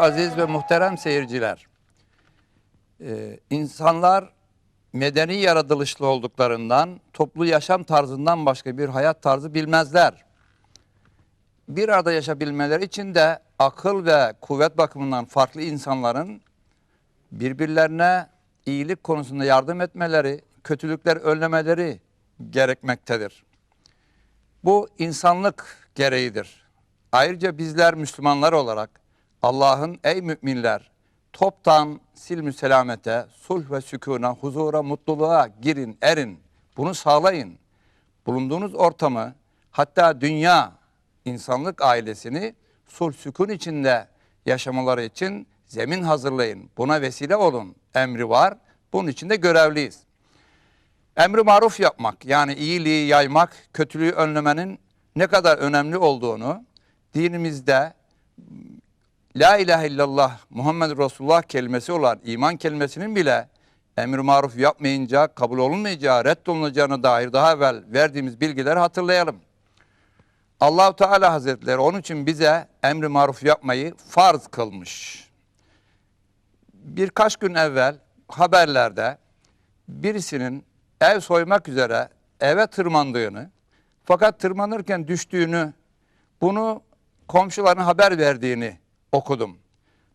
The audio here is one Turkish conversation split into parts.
Aziz ve muhterem seyirciler. Ee, insanlar medeni yaratılışlı olduklarından toplu yaşam tarzından başka bir hayat tarzı bilmezler. Bir arada yaşayabilmeleri için de akıl ve kuvvet bakımından farklı insanların birbirlerine iyilik konusunda yardım etmeleri, kötülükler önlemeleri gerekmektedir. Bu insanlık gereğidir. Ayrıca bizler Müslümanlar olarak Allah'ın ey müminler toptan silmü selamete, sulh ve sükuna, huzura, mutluluğa girin, erin. Bunu sağlayın. Bulunduğunuz ortamı hatta dünya insanlık ailesini sulh sükun içinde yaşamaları için zemin hazırlayın. Buna vesile olun. Emri var. Bunun için de görevliyiz. Emri maruf yapmak yani iyiliği yaymak, kötülüğü önlemenin ne kadar önemli olduğunu dinimizde La ilahe illallah Muhammed Resulullah kelimesi olan iman kelimesinin bile emri maruf yapmayınca kabul olunmayacağı, reddolunacağına dair daha evvel verdiğimiz bilgileri hatırlayalım. Allahu Teala Hazretleri onun için bize emri maruf yapmayı farz kılmış. Birkaç gün evvel haberlerde birisinin ev soymak üzere eve tırmandığını fakat tırmanırken düştüğünü bunu komşuların haber verdiğini okudum.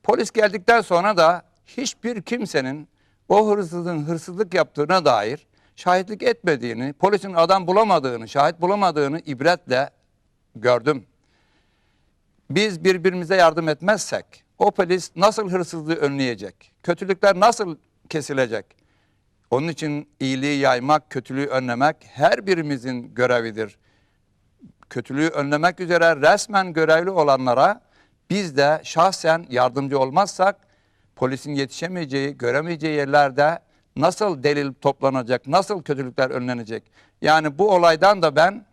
Polis geldikten sonra da hiçbir kimsenin o hırsızın hırsızlık yaptığına dair şahitlik etmediğini, polisin adam bulamadığını, şahit bulamadığını ibretle gördüm. Biz birbirimize yardım etmezsek o polis nasıl hırsızlığı önleyecek? Kötülükler nasıl kesilecek? Onun için iyiliği yaymak, kötülüğü önlemek her birimizin görevidir. Kötülüğü önlemek üzere resmen görevli olanlara biz de şahsen yardımcı olmazsak polisin yetişemeyeceği, göremeyeceği yerlerde nasıl delil toplanacak, nasıl kötülükler önlenecek? Yani bu olaydan da ben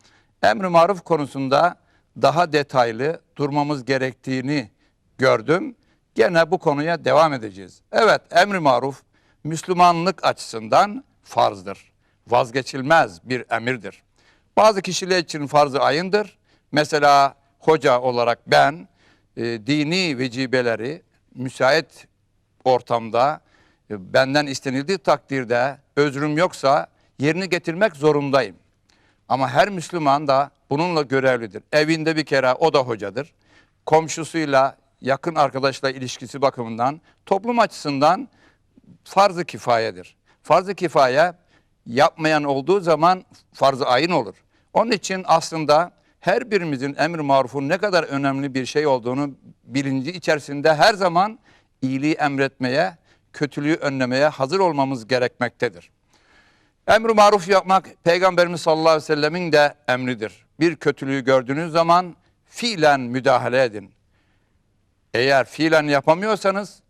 emri maruf konusunda daha detaylı durmamız gerektiğini gördüm. Gene bu konuya devam edeceğiz. Evet emri maruf Müslümanlık açısından farzdır. Vazgeçilmez bir emirdir. Bazı kişiler için farz-ı ayındır. Mesela hoca olarak ben e, dini vecibeleri müsait ortamda e, benden istenildiği takdirde özrüm yoksa yerini getirmek zorundayım. Ama her Müslüman da bununla görevlidir. Evinde bir kere o da hocadır. Komşusuyla, yakın arkadaşla ilişkisi bakımından toplum açısından farz-ı kifayedir. Farz-ı kifaye yapmayan olduğu zaman farz-ı ayın olur. Onun için aslında her birimizin emr marufun ne kadar önemli bir şey olduğunu bilinci içerisinde her zaman iyiliği emretmeye, kötülüğü önlemeye hazır olmamız gerekmektedir. Emr-i maruf yapmak Peygamberimiz sallallahu aleyhi ve sellemin de emridir. Bir kötülüğü gördüğünüz zaman fiilen müdahale edin. Eğer fiilen yapamıyorsanız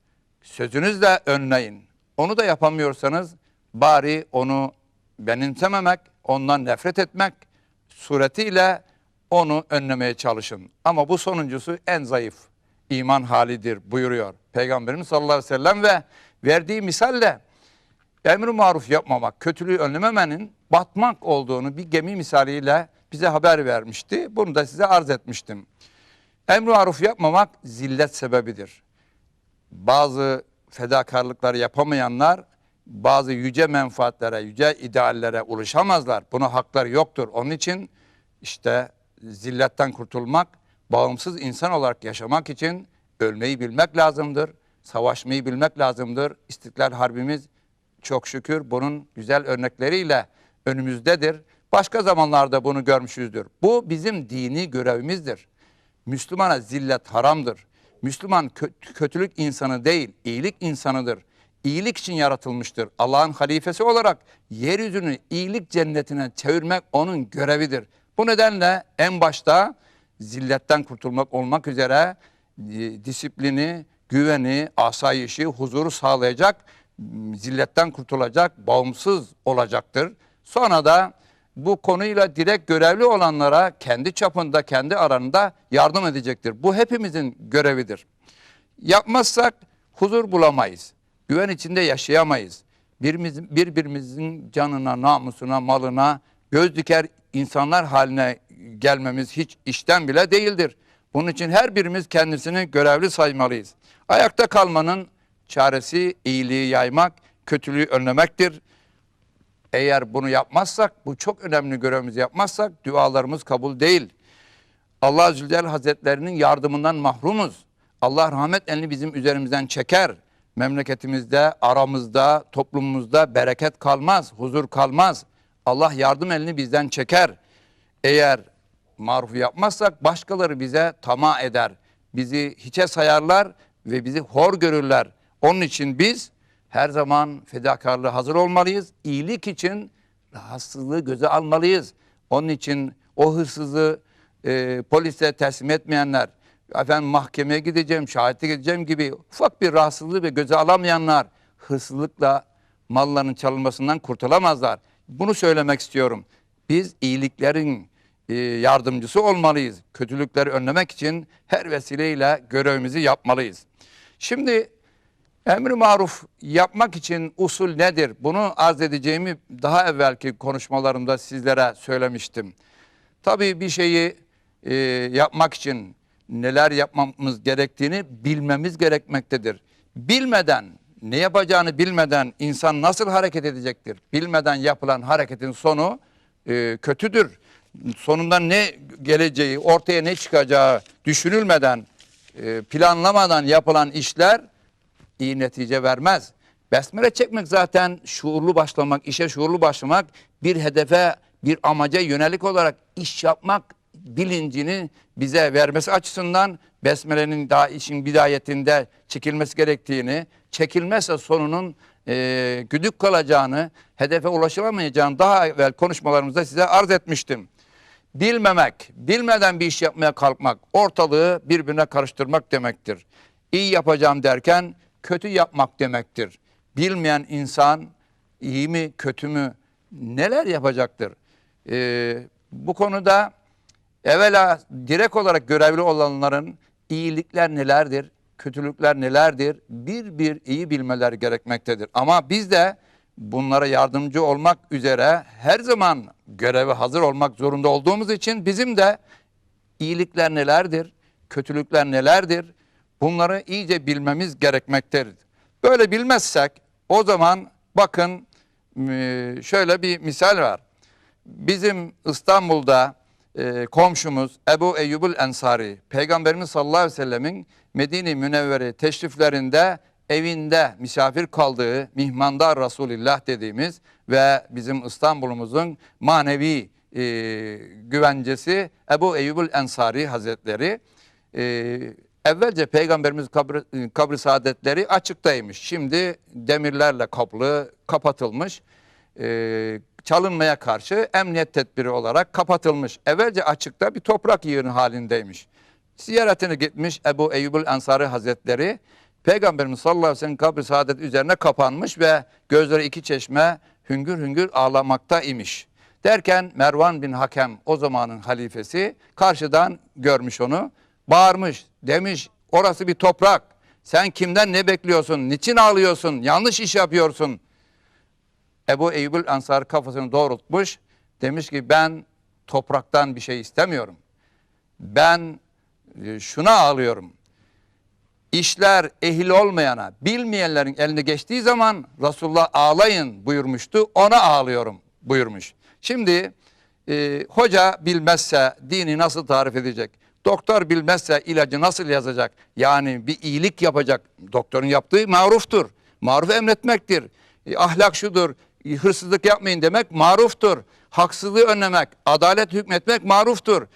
sözünüzle önleyin. Onu da yapamıyorsanız bari onu benimsememek, ondan nefret etmek suretiyle onu önlemeye çalışın. Ama bu sonuncusu en zayıf iman halidir buyuruyor Peygamberimiz sallallahu aleyhi ve sellem ve verdiği misalle emri maruf yapmamak, kötülüğü önlememenin batmak olduğunu bir gemi misaliyle bize haber vermişti. Bunu da size arz etmiştim. Emri maruf yapmamak zillet sebebidir. Bazı fedakarlıkları yapamayanlar bazı yüce menfaatlere, yüce ideallere ulaşamazlar. Buna hakları yoktur. Onun için işte zilletten kurtulmak, bağımsız insan olarak yaşamak için ölmeyi bilmek lazımdır. Savaşmayı bilmek lazımdır. İstiklal Harbimiz çok şükür bunun güzel örnekleriyle önümüzdedir. Başka zamanlarda bunu görmüşüzdür. Bu bizim dini görevimizdir. Müslümana zillet haramdır. Müslüman kö- kötülük insanı değil, iyilik insanıdır. İyilik için yaratılmıştır. Allah'ın halifesi olarak yeryüzünü iyilik cennetine çevirmek onun görevidir. Bu nedenle en başta zilletten kurtulmak olmak üzere e, disiplini, güveni, asayişi, huzuru sağlayacak, zilletten kurtulacak, bağımsız olacaktır. Sonra da bu konuyla direkt görevli olanlara kendi çapında, kendi aranında yardım edecektir. Bu hepimizin görevidir. Yapmazsak huzur bulamayız. Güven içinde yaşayamayız. Birimiz, birbirimizin canına, namusuna, malına göz diker insanlar haline gelmemiz hiç işten bile değildir. Bunun için her birimiz kendisini görevli saymalıyız. Ayakta kalmanın çaresi iyiliği yaymak, kötülüğü önlemektir. Eğer bunu yapmazsak, bu çok önemli görevimizi yapmazsak dualarımız kabul değil. Allah Zülcelal Hazretlerinin yardımından mahrumuz. Allah rahmet elini bizim üzerimizden çeker. Memleketimizde, aramızda, toplumumuzda bereket kalmaz, huzur kalmaz. Allah yardım elini bizden çeker. Eğer maruf yapmazsak başkaları bize tamah eder. Bizi hiçe sayarlar ve bizi hor görürler. Onun için biz her zaman fedakarlığa hazır olmalıyız. İyilik için rahatsızlığı göze almalıyız. Onun için o hırsızı e, polise teslim etmeyenler, efendim mahkemeye gideceğim, şahitlik edeceğim gibi ufak bir rahatsızlığı ve göze alamayanlar hırsızlıkla malların çalınmasından kurtulamazlar. Bunu söylemek istiyorum. Biz iyiliklerin e, yardımcısı olmalıyız. Kötülükleri önlemek için her vesileyle görevimizi yapmalıyız. Şimdi emri maruf yapmak için usul nedir? Bunu arz edeceğimi daha evvelki konuşmalarımda sizlere söylemiştim. Tabii bir şeyi e, yapmak için neler yapmamız gerektiğini bilmemiz gerekmektedir. Bilmeden, ne yapacağını bilmeden insan nasıl hareket edecektir? Bilmeden yapılan hareketin sonu e, kötüdür. Sonundan ne geleceği, ortaya ne çıkacağı düşünülmeden, e, planlamadan yapılan işler iyi netice vermez. Besmele çekmek zaten şuurlu başlamak, işe şuurlu başlamak, bir hedefe, bir amaca yönelik olarak iş yapmak bilincini bize vermesi açısından Besmele'nin daha işin bidayetinde çekilmesi gerektiğini, çekilmezse sonunun e, güdük kalacağını, hedefe ulaşılamayacağını daha evvel konuşmalarımızda size arz etmiştim. Bilmemek, bilmeden bir iş yapmaya kalkmak, ortalığı birbirine karıştırmak demektir. İyi yapacağım derken kötü yapmak demektir. Bilmeyen insan iyi mi kötü mü neler yapacaktır? Ee, bu konuda evvela direkt olarak görevli olanların iyilikler nelerdir, kötülükler nelerdir bir bir iyi bilmeleri gerekmektedir. Ama biz de bunlara yardımcı olmak üzere her zaman göreve hazır olmak zorunda olduğumuz için bizim de iyilikler nelerdir, kötülükler nelerdir bunları iyice bilmemiz gerekmektedir. Böyle bilmezsek o zaman bakın şöyle bir misal var. Bizim İstanbul'da e, komşumuz Ebu Eyyubul Ensari, Peygamberimiz sallallahu aleyhi ve sellemin Medine-i Münevvere teşriflerinde evinde misafir kaldığı mihmandar Resulillah dediğimiz ve bizim İstanbul'umuzun manevi e, güvencesi Ebu Eyyubul Ensari Hazretleri e, evvelce Peygamberimiz kabri, kabri saadetleri açıktaymış. Şimdi demirlerle kaplı kapatılmış. E, çalınmaya karşı emniyet tedbiri olarak kapatılmış. Evvelce açıkta bir toprak yığını halindeymiş. Ziyaretine gitmiş Ebu Eyyubul Ensari Hazretleri Peygamberimiz sallallahu aleyhi ve sellem kabri saadet üzerine kapanmış ve gözleri iki çeşme hüngür hüngür ağlamakta imiş. Derken Mervan bin Hakem o zamanın halifesi karşıdan görmüş onu. Bağırmış demiş orası bir toprak. Sen kimden ne bekliyorsun? Niçin ağlıyorsun? Yanlış iş yapıyorsun. Ebu Eyyubul Ansar kafasını doğrultmuş. Demiş ki ben topraktan bir şey istemiyorum. Ben e, şuna ağlıyorum. İşler ehil olmayana, bilmeyenlerin eline geçtiği zaman Resulullah ağlayın buyurmuştu. Ona ağlıyorum buyurmuş. Şimdi e, hoca bilmezse dini nasıl tarif edecek? Doktor bilmezse ilacı nasıl yazacak? Yani bir iyilik yapacak. Doktorun yaptığı maruftur. Maruf emretmektir. E, ahlak şudur. Hırsızlık yapmayın demek maruftur. Haksızlığı önlemek, adalet hükmetmek maruftur.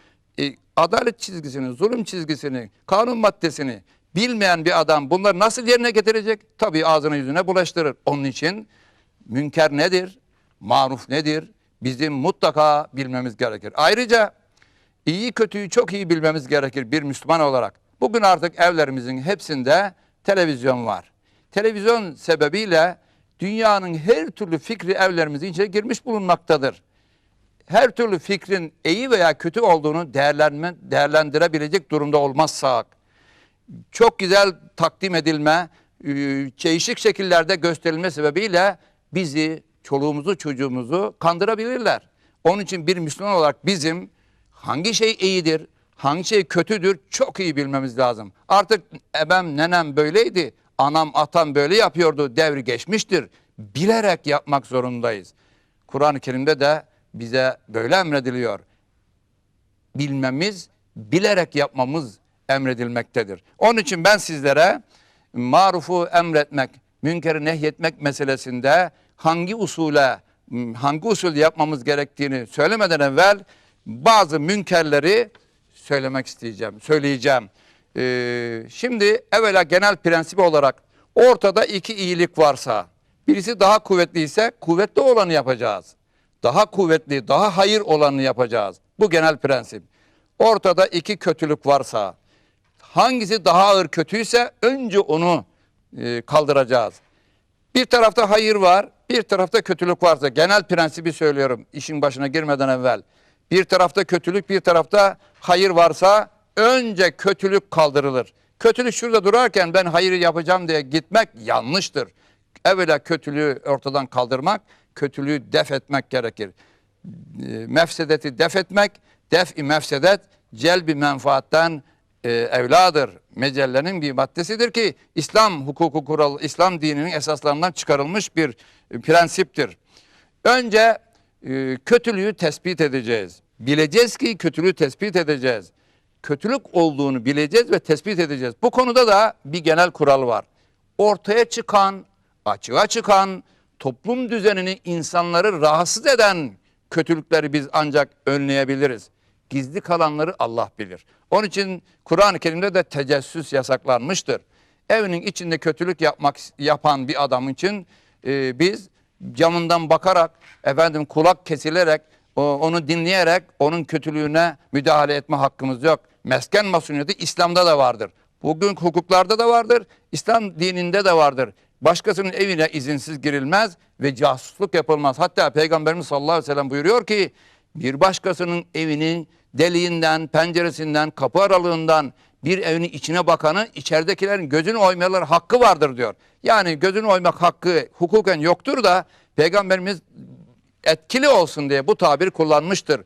E, adalet çizgisini, zulüm çizgisini, kanun maddesini bilmeyen bir adam bunları nasıl yerine getirecek? Tabii ağzına yüzüne bulaştırır. Onun için münker nedir? Maruf nedir? Bizim mutlaka bilmemiz gerekir. Ayrıca iyi kötüyü çok iyi bilmemiz gerekir bir Müslüman olarak. Bugün artık evlerimizin hepsinde televizyon var. Televizyon sebebiyle dünyanın her türlü fikri evlerimizin içine girmiş bulunmaktadır. Her türlü fikrin iyi veya kötü olduğunu değerlenme, değerlendirebilecek durumda olmazsak, çok güzel takdim edilme, değişik şekillerde gösterilme sebebiyle bizi, çoluğumuzu, çocuğumuzu kandırabilirler. Onun için bir Müslüman olarak bizim hangi şey iyidir, hangi şey kötüdür çok iyi bilmemiz lazım. Artık ebem nenem böyleydi, anam atam böyle yapıyordu devri geçmiştir. Bilerek yapmak zorundayız. Kur'an-ı Kerim'de de bize böyle emrediliyor bilmemiz, bilerek yapmamız emredilmektedir. Onun için ben sizlere marufu emretmek, münkeri nehyetmek meselesinde hangi usule, hangi usul yapmamız gerektiğini söylemeden evvel bazı münkerleri söylemek isteyeceğim, söyleyeceğim. Ee, şimdi evvela genel prensibi olarak ortada iki iyilik varsa, birisi daha kuvvetli ise kuvvetli olanı yapacağız daha kuvvetli, daha hayır olanını yapacağız. Bu genel prensip. Ortada iki kötülük varsa, hangisi daha ağır kötüyse önce onu e, kaldıracağız. Bir tarafta hayır var, bir tarafta kötülük varsa, genel prensibi söylüyorum işin başına girmeden evvel. Bir tarafta kötülük, bir tarafta hayır varsa önce kötülük kaldırılır. Kötülük şurada durarken ben hayır yapacağım diye gitmek yanlıştır. Evvela kötülüğü ortadan kaldırmak, kötülüğü def etmek gerekir. E, Mefsedeti def etmek, def-i mefsedet celbi menfaatten e, evladır. Mecellenin bir maddesidir ki İslam hukuku kuralı, İslam dininin esaslarından çıkarılmış bir e, prensiptir. Önce e, kötülüğü tespit edeceğiz. Bileceğiz ki kötülüğü tespit edeceğiz. Kötülük olduğunu bileceğiz ve tespit edeceğiz. Bu konuda da bir genel kural var. Ortaya çıkan, açığa çıkan, toplum düzenini insanları rahatsız eden kötülükleri biz ancak önleyebiliriz. Gizli kalanları Allah bilir. Onun için Kur'an-ı Kerim'de de tecessüs yasaklanmıştır. Evinin içinde kötülük yapmak yapan bir adam için e, biz camından bakarak, efendim kulak kesilerek, onu dinleyerek onun kötülüğüne müdahale etme hakkımız yok. Mesken masuniyeti İslam'da da vardır. Bugün hukuklarda da vardır, İslam dininde de vardır. Başkasının evine izinsiz girilmez ve casusluk yapılmaz. Hatta Peygamberimiz sallallahu aleyhi ve sellem buyuruyor ki bir başkasının evinin deliğinden, penceresinden, kapı aralığından bir evinin içine bakanı içeridekilerin gözünü oymaları hakkı vardır diyor. Yani gözünü oymak hakkı hukuken yoktur da Peygamberimiz etkili olsun diye bu tabir kullanmıştır.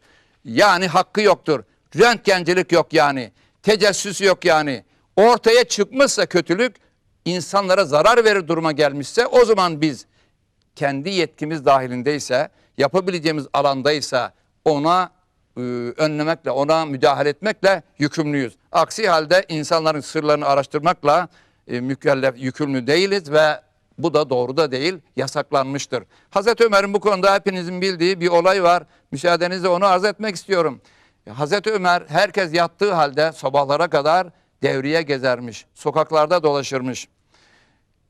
Yani hakkı yoktur. Röntgencilik yok yani. Tecessüs yok yani. Ortaya çıkmışsa kötülük insanlara zarar verir duruma gelmişse o zaman biz kendi yetkimiz dahilindeyse, yapabileceğimiz alandaysa ona e, önlemekle, ona müdahale etmekle yükümlüyüz. Aksi halde insanların sırlarını araştırmakla e, mükellef, yükümlü değiliz ve bu da doğru da değil, yasaklanmıştır. Hazreti Ömer'in bu konuda hepinizin bildiği bir olay var. Müsaadenizle onu arz etmek istiyorum. Hazreti Ömer herkes yattığı halde sabahlara kadar devriye gezermiş, sokaklarda dolaşırmış.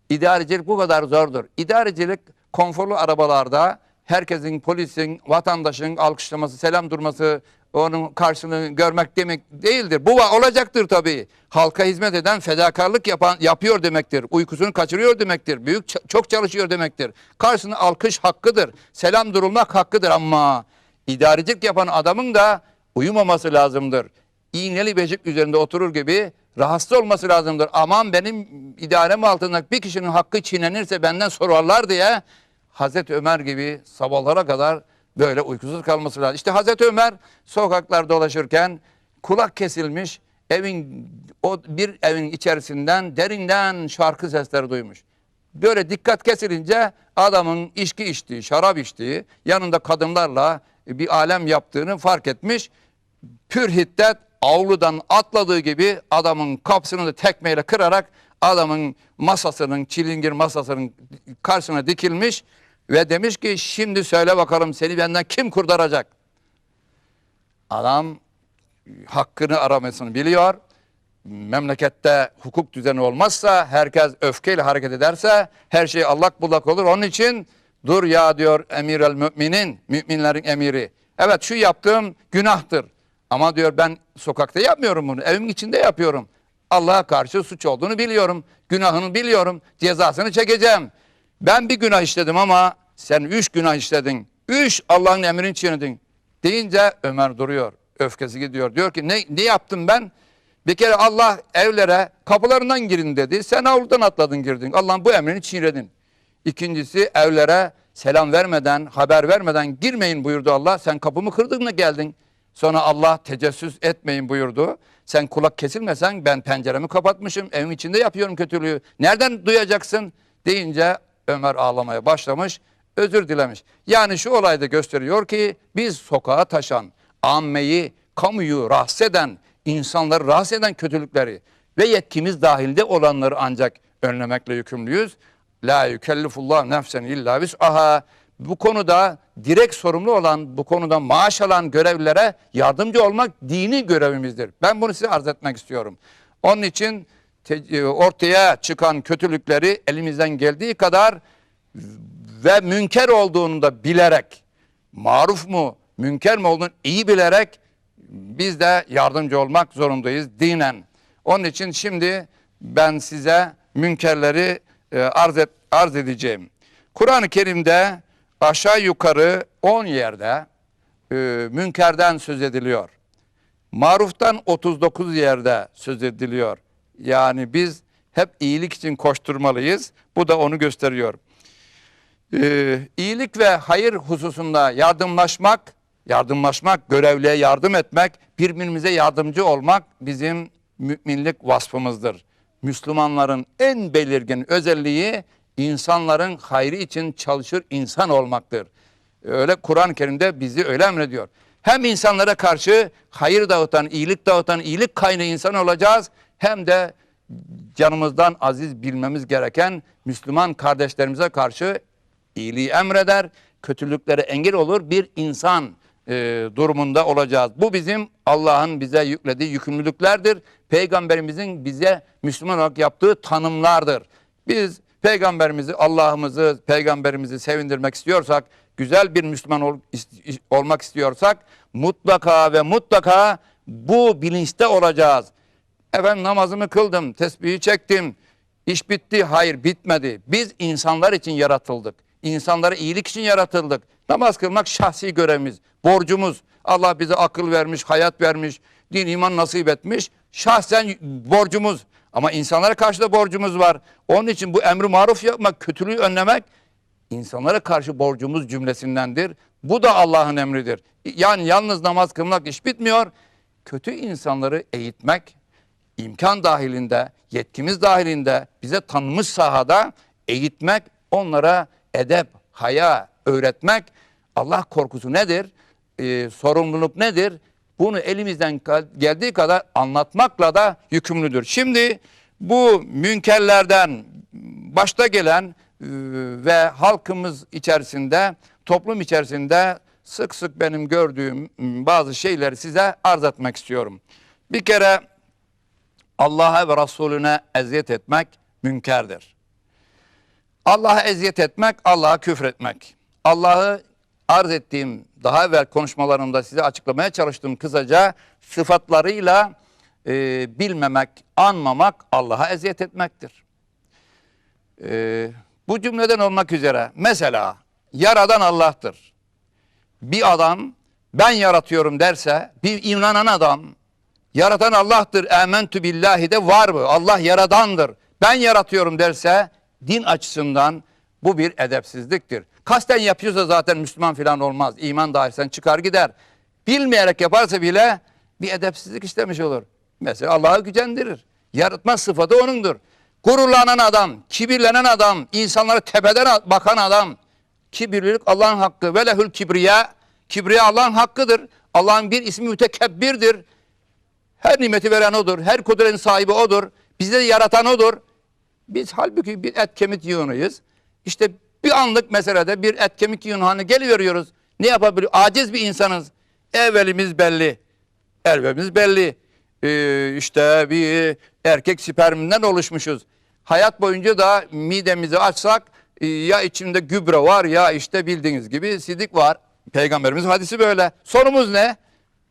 İdarecilik bu kadar zordur. İdarecilik konforlu arabalarda herkesin, polisin, vatandaşın alkışlaması, selam durması, onun karşılığını görmek demek değildir. Bu olacaktır tabii. Halka hizmet eden fedakarlık yapan yapıyor demektir. Uykusunu kaçırıyor demektir. Büyük çok çalışıyor demektir. Karşısında alkış hakkıdır. Selam durulmak hakkıdır ama idarecilik yapan adamın da uyumaması lazımdır. İğneli beşik üzerinde oturur gibi rahatsız olması lazımdır. Aman benim idarem altında bir kişinin hakkı çiğnenirse benden sorarlar diye Hazreti Ömer gibi sabahlara kadar böyle uykusuz kalması lazım. İşte Hazreti Ömer sokaklarda dolaşırken kulak kesilmiş evin o bir evin içerisinden derinden şarkı sesleri duymuş. Böyle dikkat kesilince adamın içki içtiği, şarap içtiği, yanında kadınlarla bir alem yaptığını fark etmiş. Pür hiddet avludan atladığı gibi adamın kapısını da tekmeyle kırarak adamın masasının, çilingir masasının karşısına dikilmiş ve demiş ki şimdi söyle bakalım seni benden kim kurtaracak? Adam hakkını aramasını biliyor. Memlekette hukuk düzeni olmazsa, herkes öfkeyle hareket ederse her şey allak bullak olur. Onun için dur ya diyor emir el müminin, müminlerin emiri. Evet şu yaptığım günahtır. Ama diyor ben sokakta yapmıyorum bunu, evimin içinde yapıyorum. Allah'a karşı suç olduğunu biliyorum, günahını biliyorum, cezasını çekeceğim. Ben bir günah işledim ama sen üç günah işledin. Üç Allah'ın emrini çiğnedin. Deyince Ömer duruyor. Öfkesi gidiyor. Diyor ki ne, ne yaptım ben? Bir kere Allah evlere kapılarından girin dedi. Sen avludan atladın girdin. Allah'ın bu emrini çiğnedin. İkincisi evlere selam vermeden, haber vermeden girmeyin buyurdu Allah. Sen kapımı kırdın da geldin. Sonra Allah tecessüs etmeyin buyurdu. Sen kulak kesilmesen ben penceremi kapatmışım. Evin içinde yapıyorum kötülüğü. Nereden duyacaksın? Deyince Ömer ağlamaya başlamış. Özür dilemiş. Yani şu olayda gösteriyor ki biz sokağa taşan, ammeyi, kamuyu rahatsız eden, insanları rahatsız eden kötülükleri ve yetkimiz dahilinde olanları ancak önlemekle yükümlüyüz. La yükellifullah nefsen illa aha. Bu konuda direkt sorumlu olan, bu konuda maaş alan görevlilere yardımcı olmak dini görevimizdir. Ben bunu size arz etmek istiyorum. Onun için e, ortaya çıkan kötülükleri elimizden geldiği kadar ve münker olduğunu da bilerek, maruf mu, münker mi olduğunu iyi bilerek biz de yardımcı olmak zorundayız dinen. Onun için şimdi ben size münkerleri e, arz, et, arz edeceğim. Kur'an-ı Kerim'de aşağı yukarı 10 yerde e, münkerden söz ediliyor. Maruftan 39 yerde söz ediliyor. Yani biz hep iyilik için koşturmalıyız. Bu da onu gösteriyor. Ee, iyilik ve hayır hususunda yardımlaşmak, yardımlaşmak, görevliye yardım etmek, birbirimize yardımcı olmak bizim müminlik vasfımızdır. Müslümanların en belirgin özelliği insanların hayrı için çalışır insan olmaktır. Öyle Kur'an-ı Kerim'de bizi öyle emrediyor. Hem insanlara karşı hayır dağıtan, iyilik dağıtan, iyilik kaynağı insan olacağız. Hem de canımızdan aziz bilmemiz gereken Müslüman kardeşlerimize karşı iyiliği emreder, kötülüklere engel olur bir insan e, durumunda olacağız. Bu bizim Allah'ın bize yüklediği yükümlülüklerdir. Peygamberimizin bize Müslüman olarak yaptığı tanımlardır. Biz peygamberimizi, Allah'ımızı, peygamberimizi sevindirmek istiyorsak, güzel bir Müslüman ol- ist- olmak istiyorsak mutlaka ve mutlaka bu bilinçte olacağız. Efendim namazımı kıldım, tesbihi çektim. İş bitti. Hayır bitmedi. Biz insanlar için yaratıldık. İnsanlara iyilik için yaratıldık. Namaz kılmak şahsi görevimiz, borcumuz. Allah bize akıl vermiş, hayat vermiş, din iman nasip etmiş. Şahsen borcumuz. Ama insanlara karşı da borcumuz var. Onun için bu emri maruf yapmak, kötülüğü önlemek insanlara karşı borcumuz cümlesindendir. Bu da Allah'ın emridir. Yani yalnız namaz kılmak iş bitmiyor. Kötü insanları eğitmek, imkan dahilinde, yetkimiz dahilinde bize tanınmış sahada eğitmek, onlara edep, haya öğretmek, Allah korkusu nedir, Ee, sorumluluk nedir? Bunu elimizden geldiği kadar anlatmakla da yükümlüdür. Şimdi bu münkerlerden başta gelen e, ve halkımız içerisinde, toplum içerisinde sık sık benim gördüğüm bazı şeyleri size arz etmek istiyorum. Bir kere Allah'a ve Resulüne eziyet etmek münkerdir. Allah'a eziyet etmek, Allah'a küfretmek. Allah'ı arz ettiğim, daha evvel konuşmalarımda size açıklamaya çalıştığım kısaca sıfatlarıyla e, bilmemek, anmamak Allah'a eziyet etmektir. E, bu cümleden olmak üzere mesela yaradan Allah'tır. Bir adam ben yaratıyorum derse bir inanan adam yaratan Allah'tır. Ementü billahi de var mı? Allah yaradandır. Ben yaratıyorum derse din açısından bu bir edepsizliktir. Kasten yapıyorsa zaten Müslüman falan olmaz. İman dairesinden çıkar gider. Bilmeyerek yaparsa bile bir edepsizlik işlemiş olur. Mesela Allah'ı gücendirir. Yaratma sıfatı onundur. Gururlanan adam, kibirlenen adam, insanlara tepeden bakan adam. Kibirlilik Allah'ın hakkı. Ve lehül kibriya. Kibriya Allah'ın hakkıdır. Allah'ın bir ismi mütekebbirdir. Her nimeti veren odur. Her kudretin sahibi odur. De yaratan odur. Biz halbuki bir et kemik yığınıyız. İşte bir anlık meselede bir et kemik haline geliveriyoruz. Ne yapabiliyor? Aciz bir insanız. Evvelimiz belli. Evvelimiz belli. Ee, işte bir erkek sperminden oluşmuşuz. Hayat boyunca da midemizi açsak e, ya içinde gübre var ya işte bildiğiniz gibi sidik var. Peygamberimiz hadisi böyle. Sorumuz ne?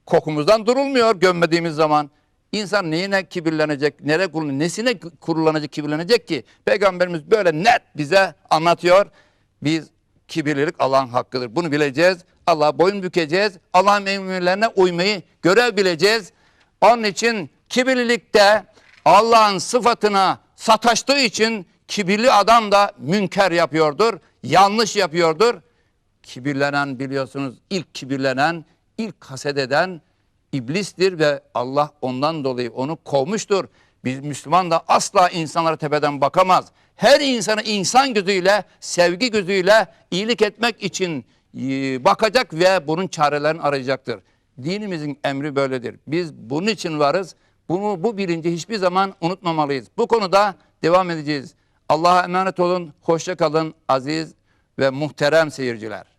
Kokumuzdan durulmuyor gömmediğimiz zaman. İnsan neyine kibirlenecek, nere kullan, nesine kurulanacak, kibirlenecek ki? Peygamberimiz böyle net bize anlatıyor. Biz kibirlilik Allah'ın hakkıdır. Bunu bileceğiz. Allah'a boyun bükeceğiz. Allah'ın emirlerine uymayı görev bileceğiz. Onun için kibirlilikte Allah'ın sıfatına sataştığı için kibirli adam da münker yapıyordur. Yanlış yapıyordur. Kibirlenen biliyorsunuz ilk kibirlenen, ilk haset eden iblistir ve Allah ondan dolayı onu kovmuştur. Biz Müslüman da asla insanlara tepeden bakamaz. Her insanı insan gözüyle, sevgi gözüyle iyilik etmek için e, bakacak ve bunun çarelerini arayacaktır. Dinimizin emri böyledir. Biz bunun için varız. Bunu bu bilinci hiçbir zaman unutmamalıyız. Bu konuda devam edeceğiz. Allah'a emanet olun. Hoşça kalın aziz ve muhterem seyirciler.